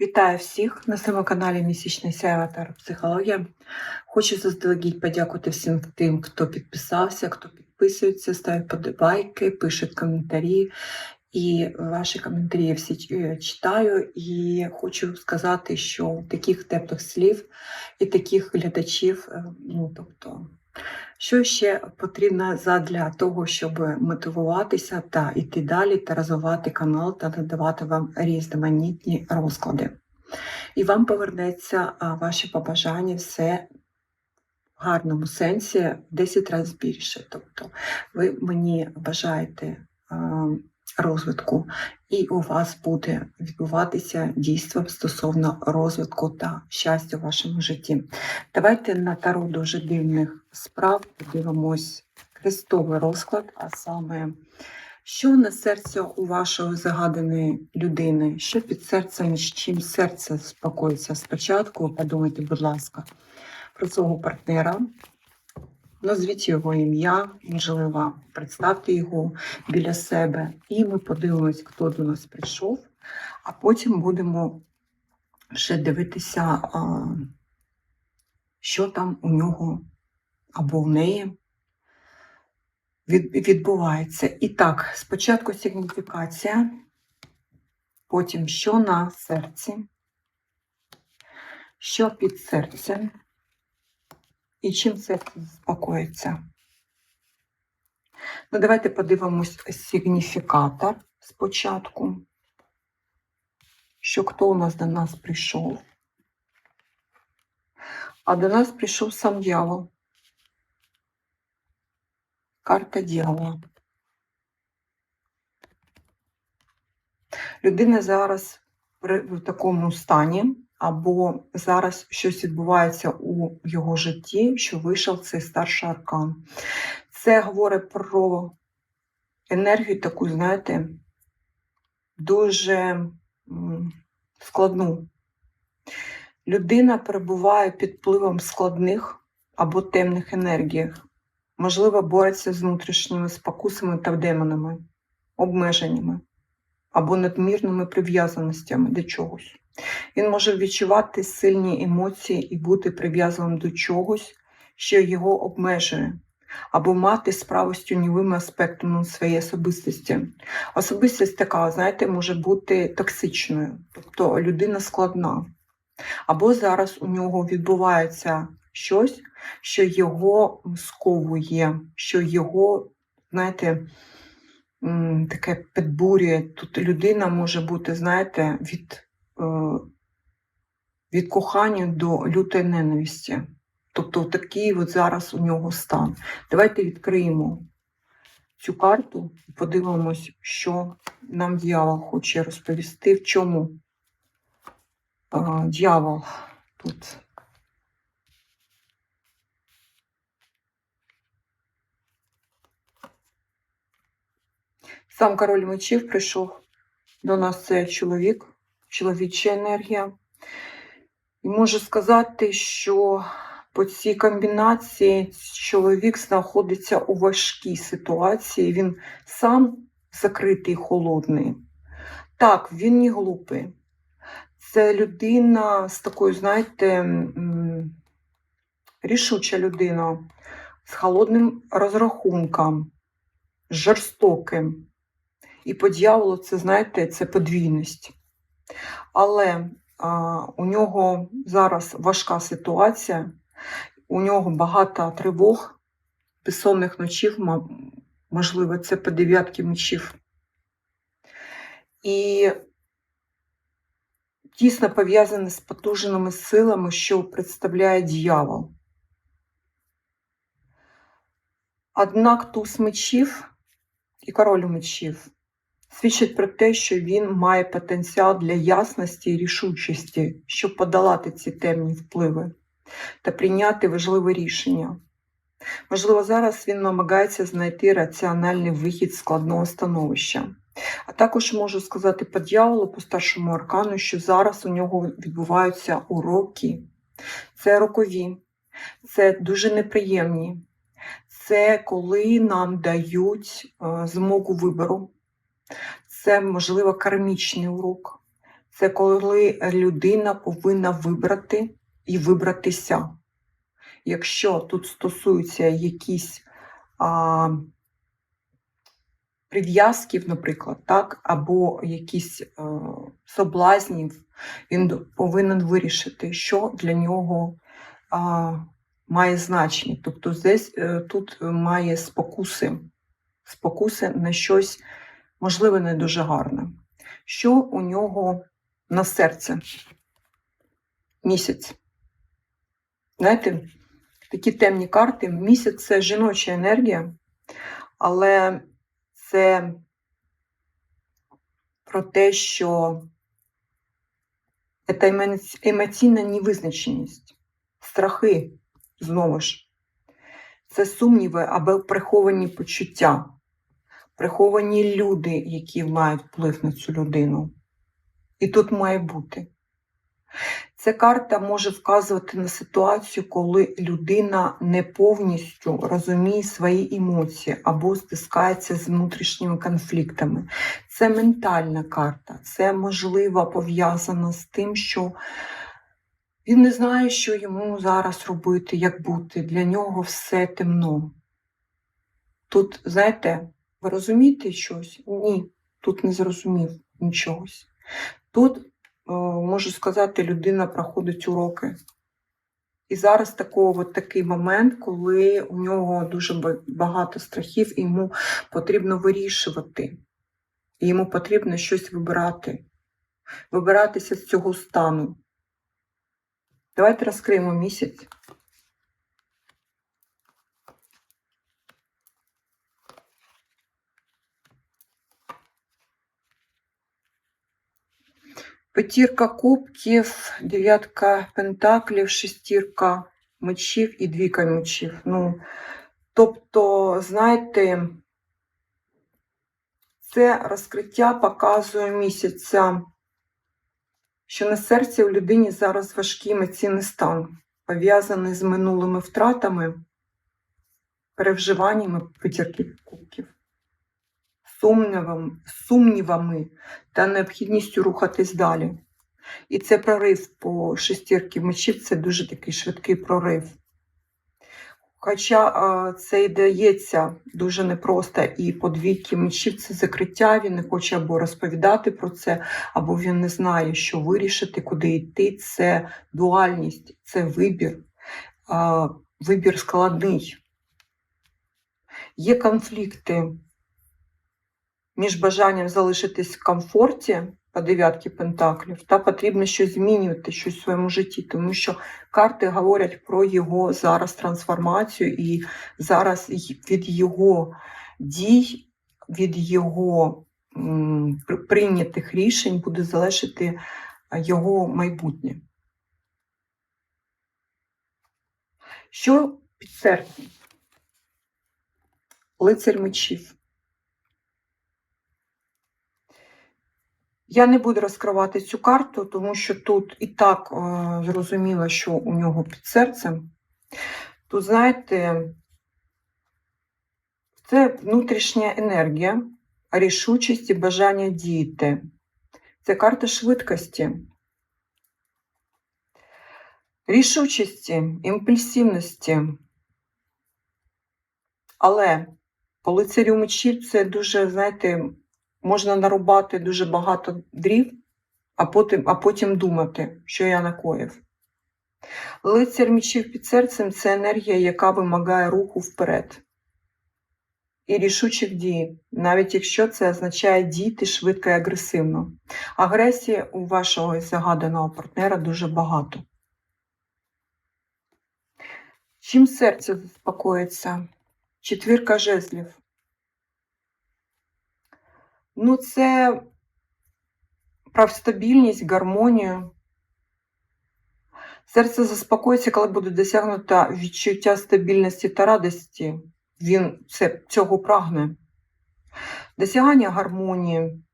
Вітаю всіх на своєму каналі Місячний Сяєва та Психологія. Хочу заздалегідь подякувати всім тим, хто підписався, хто підписується, ставить подобайки, пише коментарі. І ваші коментарі я всі е, читаю. І хочу сказати, що таких теплих слів і таких глядачів, е, ну тобто. Що ще потрібно для того, щоб мотивуватися та йти далі та розвивати канал та надавати вам різноманітні розклади. І вам повернеться ваші побажання все в гарному сенсі в 10 разів більше. Тобто ви мені бажаєте розвитку, і у вас буде відбуватися дійство стосовно розвитку та щастя в вашому житті. Давайте на таро дуже дивних справ подивимось хрестовий розклад, а саме, що на серці у вашої загаданої людини, що під серцем, з чим серце спокоїться спочатку. Подумайте, будь ласка, про свого партнера. Назвіть його ім'я, можливо, представте його біля себе, і ми подивимось, хто до нас прийшов, а потім будемо вже дивитися, що там у нього або в неї відбувається. І так, спочатку сигніфікація, потім що на серці, що під серцем, і чим серце заспокоїться. Ну, давайте подивимось сигніфікатор спочатку. Що хто у нас до нас прийшов? А до нас прийшов сам дьявол. Карта дьявола. Людина зараз в такому стані, або зараз щось відбувається у його житті, що вийшов цей старший аркан. Це говорить про енергію таку, знаєте, дуже складну. Людина перебуває під впливом складних або темних енергій. Можливо, бореться з внутрішніми спокусами та демонами, обмеженнями або надмірними прив'язаностями до чогось. Він може відчувати сильні емоції і бути прив'язаним до чогось, що його обмежує, або мати справу з тіньовими аспектами своєї особистості. Особистість така, знаєте, може бути токсичною, тобто людина складна. Або зараз у нього відбувається щось, що його сковує, що його, знаєте, таке підбурює. Тут людина може бути, знаєте, від, від кохання до лютої ненависті. Тобто такий от зараз у нього стан. Давайте відкриємо цю карту і подивимось, що нам дьявол хоче розповісти, в чому е, дьявол тут. Сам король мечів прийшов до нас це чоловік, чоловіча енергія. І можу сказати, що по цій комбінації чоловік знаходиться у важкій ситуації. Він сам закритий, холодний. Так, він не глупий. Це людина з такою, знаєте, рішуча людина, з холодним розрахунком, жорстоким. І по дьяволу це, знаєте, це подвійність. Але а, у нього зараз важка ситуація, у нього багато тривог, безсонних ночів, можливо, це по дев'ятки мечів. І тісно пов'язане з потужними силами, що представляє дьявол. Однак туз мечів і король мечів свідчить про те, що він має потенціал для ясності і рішучості, щоб подолати ці темні впливи та прийняти важливе рішення. Можливо, зараз він намагається знайти раціональний вихід складного становища. А також можу сказати по дьяволу, по старшому аркану, що зараз у нього відбуваються уроки. Це рокові, це дуже неприємні. Це коли нам дають е, змогу вибору. Це, можливо, кармічний урок. Це коли людина повинна вибрати і вибратися. Якщо тут стосуються якісь а, прив'язків, наприклад, так, або якісь а, соблазнів, він повинен вирішити, що для нього а, має значення. Тобто здесь, е, тут має спокуси, спокуси на щось, можливо, не дуже гарне. Що у нього на серце? Місяць. Знаєте, такі темні карти. Місяць це жіноча енергія, але це про те, що це емоційна невизначеність, страхи, знову ж. Це сумніви або приховані почуття, приховані люди, які мають вплив на цю людину. І тут має бути. Ця карта може вказувати на ситуацію, коли людина не повністю розуміє свої емоції або стискається з внутрішніми конфліктами. Це ментальна карта, це можливо пов'язано з тим, що він не знає, що йому зараз робити, як бути. Для нього все темно. Тут, знаєте, ви розумієте щось? Ні, тут не зрозумів нічогось. Тут, е, можу сказати, людина проходить уроки. І зараз такого, от такий момент, коли у нього дуже багато страхів, і йому потрібно вирішувати. І йому потрібно щось вибирати, вибиратися з цього стану. Давайте розкриємо місяць. П'ятірка кубків, дев'ятка пентаклів, шестірка мечів і двійка мечів. Ну, тобто, знаєте, це розкриття показує місяця, що на серці у людині зараз важкий емоційний стан, пов'язаний з минулими втратами, переживаннями п'ятірки кубків, сумнівами, сумнівами та необхідністю рухатись далі. І це прорив по шестірки мечів це дуже такий швидкий прорив. Хоча це і дається дуже непросто, і по двійки мечів це закриття, він не хоче або розповідати про це, або він не знає, що вирішити, куди йти. Це дуальність, це вибір, вибір складний. Є конфлікти між бажанням залишитись в комфорті по дев'ятки пентаклів, та потрібно щось змінювати, щось в своєму житті, тому що карти говорять про його зараз трансформацію, і зараз від його дій, від його прийнятих рішень буде залежати його майбутнє. Що під серцем? Лицар мечів. Я не буду розкривати цю карту, тому що тут і так е, зрозуміло, що у нього під серцем. Тут, знаєте, це внутрішня енергія, рішучість і бажання діяти. Це карта швидкості, рішучості, імпульсивності. Але по лицарю мечів це дуже, знаєте, можна нарубати дуже багато дрів, а потім, а потім думати, що я накоїв. Лицар мечів під серцем це енергія, яка вимагає руху вперед. І рішучих дій, навіть якщо це означає діяти швидко і агресивно. Агресії у вашого загаданого партнера дуже багато. Чим серце заспокоїться? Четвірка жезлів. Ну, це про стабільність, гармонію. Серце заспокоїться, коли буде досягнуто відчуття стабільності та радості. Він це, цього прагне. Досягання гармонії,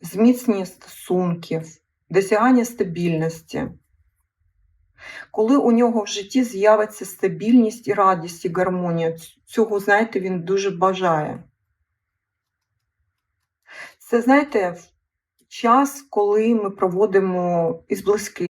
зміцнення стосунків, досягання стабільності. Коли у нього в житті з'явиться стабільність і радість і гармонія, цього, знаєте, він дуже бажає. Це, знаєте, час, коли ми проводимо із близькими.